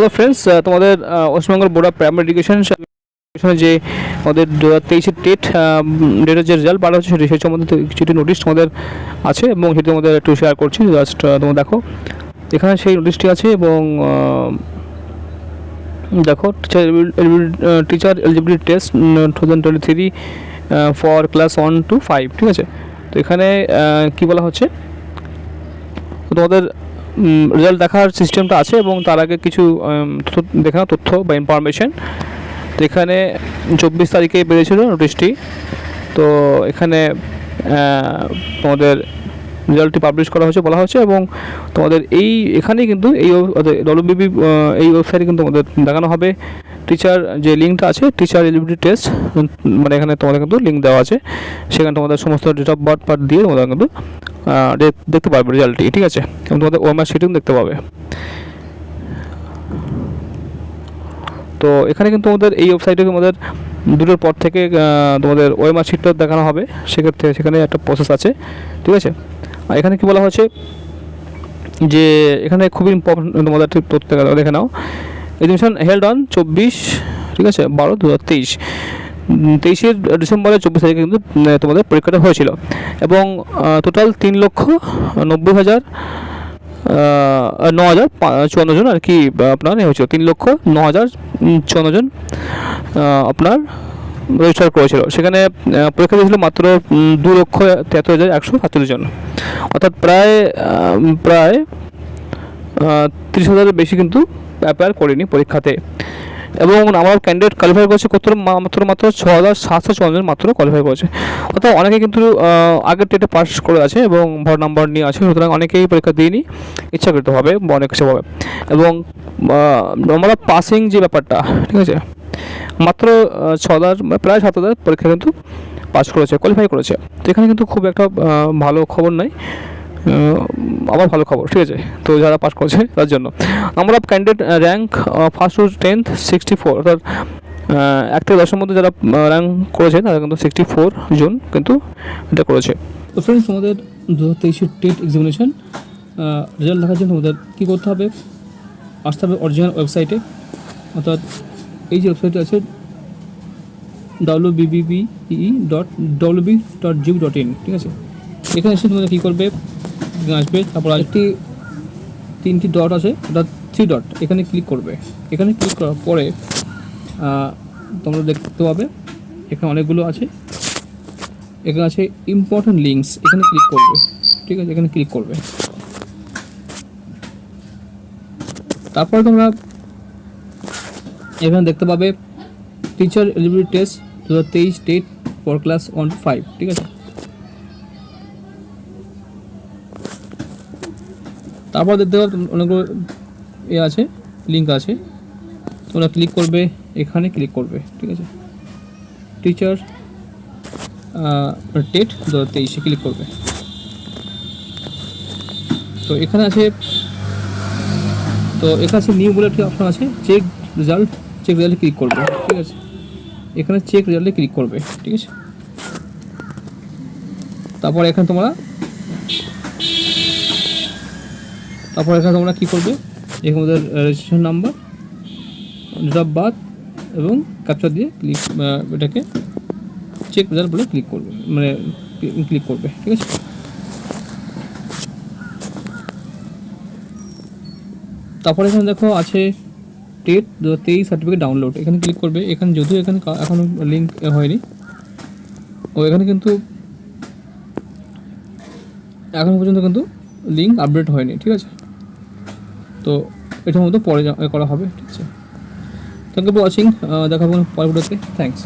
Hello friends তোমাদের West Bengal board of primary education যে আমাদের দু হাজার তেইশের টেট ডেটের যে রেজাল্ট বার হচ্ছে সেটি সম্বন্ধে কিছুটি নোটিশ তোমাদের আছে এবং সেটি তোমাদের একটু শেয়ার করছি। জাস্ট তোমরা দেখো, এখানে সেই নোটিশটি আছে এবং দেখো teacher teacher eligibility test two thousand twenty three for class one two five ঠিক আছে? তো এখানে কি বলা হচ্ছে? তোমাদের রেজাল্ট দেখার সিস্টেমটা আছে এবং তার আগে কিছু দেখা তথ্য বা ইনফরমেশন তো এখানে চব্বিশ তারিখে বেরিয়েছিল নোটিশটি তো এখানে আমাদের রেজাল্টটি পাবলিশ করা হয়েছে বলা হয়েছে এবং তোমাদের এই এখানেই কিন্তু এই ডব্লিউবিবি এই ওয়েবসাইটে কিন্তু তোমাদের দেখানো হবে। টিচার যে লিঙ্কটা আছে টিচার এলিজিবিলিটি টেস্ট মানে এখানে তোমাদের কিন্তু লিঙ্ক দেওয়া আছে। সেখানে তোমাদের সমস্ত ডেট অফ বার্থ পার্ট দিয়ে তোমাদের কিন্তু দেখতে পারবে রেজাল্টটি, ঠিক আছে? এবং তোমাদের ওএমআর শিটিং দেখতে পাবে। তো এখানে কিন্তু তোমাদের এই ওয়েবসাইটে তোমাদের দুটোর পর থেকে তোমাদের ওএমআর শিটটা দেখানো হবে। সেক্ষেত্রে সেখানে একটা প্রসেস আছে, ঠিক আছে? এখানে কি বলা হয়েছে? যে এখানে খুবই ইম্পর্টেন্ট তোমাদের তথ্য দেখা- দেখে নাও। এডমিশন হেল্ড অন চব্বিশ, ঠিক আছে? বারো দু হাজার তেইশ তেইশে ডিসেম্বরের চব্বিশ তারিখে কিন্তু তোমাদের পরীক্ষাটা হয়েছিল। এবং টোটাল তিন লক্ষ নব্বই হাজার ন হাজার চুয়ান্ন জন আর কি আপনার হয়েছিল। তিন লক্ষ ন হাজার চুয়ান্ন জন আপনার রেজিস্টার করেছিল। সেখানে পরীক্ষা দিয়েছিল মাত্র দু লক্ষ তিয়াত্তর হাজার একশো সাতচল্লিশ জন। অর্থাৎ প্রায় প্রায় তিরিশ হাজারের বেশি কিন্তু অ্যাপেয়ার করিনি পরীক্ষাতে। এবং আমার ক্যান্ডিডেট কোয়ালিফাই করেছে কত মাত্র মাত্র ছ হাজার সাতশো চুয়ান্ন মাত্র কোয়ালিফাই করেছে। অর্থাৎ অনেকে কিন্তু আগের ডেটে পাস করে আছে এবং ভর নাম্বার নিয়ে আছে, সুতরাং অনেকেই পরীক্ষা দিইনি ইচ্ছাকৃতভাবে, বা অনেক কিছুভাবে। এবং আমরা পাসিং যে ব্যাপারটা, ঠিক আছে? মাত্র ছ হাজার প্রায় সাত হাজার পরীক্ষা কিন্তু পাস করেছে কোয়ালিফাই করেছে। তো এখানে কিন্তু খুব একটা ভালো খবর আহ, আবার ভালো খবর ঠিক আছে? তো যারা পাস করেছে তার জন্য। আমরা candidate rank first to tenth sixty four অর্থাৎ এক থেকে দশের মধ্যে যারা র্যাঙ্ক করেছে তারা কিন্তু সিক্সটি ফোর জন কিন্তু এটা করেছে। তো ফ্রেন্ডস তোমাদের দু হাজার তেইশের টেট এক্সামিনেশন রেজাল্ট দেখার জন্য তোমাদের কী করতে হবে? আসতে হবে অরিজিনাল ওয়েবসাইটে অর্থাৎ এই যে ওয়েবসাইট আছে W B B P E dot W B dot gov dot in ঠিক আছে? এখানে এসে তোমাদের কী করবে? আসবে, তারপর আরেকটি, তিনটি ডট আছে অর্থাৎ থ্রি ডট এখানে ক্লিক করবে। এখানে ক্লিক করার পরে তোমরা দেখতে পাবে, এখানে অনেকগুলো আছে। এখানে আছে ইম্পর্ট্যান্ট লিঙ্কস এখানে ক্লিক করবে, ঠিক আছে? এখানে ক্লিক করবে। তারপরে তোমরা এখানে দেখতে পাবে টিচার এলিজিবিলিটি টেস্ট দু হাজার তেইশ date for class one five ঠিক আছে? তারপর দেখতে অনেকগুলো এ আছে লিঙ্ক আছে। তোমরা ক্লিক করবে, এখানে ক্লিক করবে, ঠিক আছে? টিচার টেট দু হাজার তেইশে ক্লিক করবে। তো এখানে আছে, তো এখানে আছে নিউ বলে একটি অপশন আছে চেক রেজাল্ট চেক রেজাল্টে ক্লিক করবে, ঠিক আছে? এখানে চেক রেজাল্টে ক্লিক করবে, ঠিক আছে? তারপর এখানে তোমরা, তারপর এখানে তোমরা কী করবে? এখানে তোমাদের registration number date of birth এবং ক্যাপচার দিয়ে ক্লিক এটাকে চেক রেজাল্ট বলে ক্লিক করবে মানে ক্লিক করবে, ঠিক আছে? তারপরে এখানে দেখো আছে টেট দু হাজার তেইশ সার্টিফিকেট ডাউনলোড এখানে ক্লিক করবে। এখানে যদিও এখানে এখনও এখনও লিঙ্ক হয়নি। ও, এখানে কিন্তু এখনও পর্যন্ত কিন্তু লিঙ্ক আপডেট হয়নি। ঠিক আছে? তো এটার মধ্যে পরে করা হবে। ঠিক আছে? থ্যাংক ইউ ফর ওয়াচিং দেখা পরে পরবর্তীতে। থ্যাংকস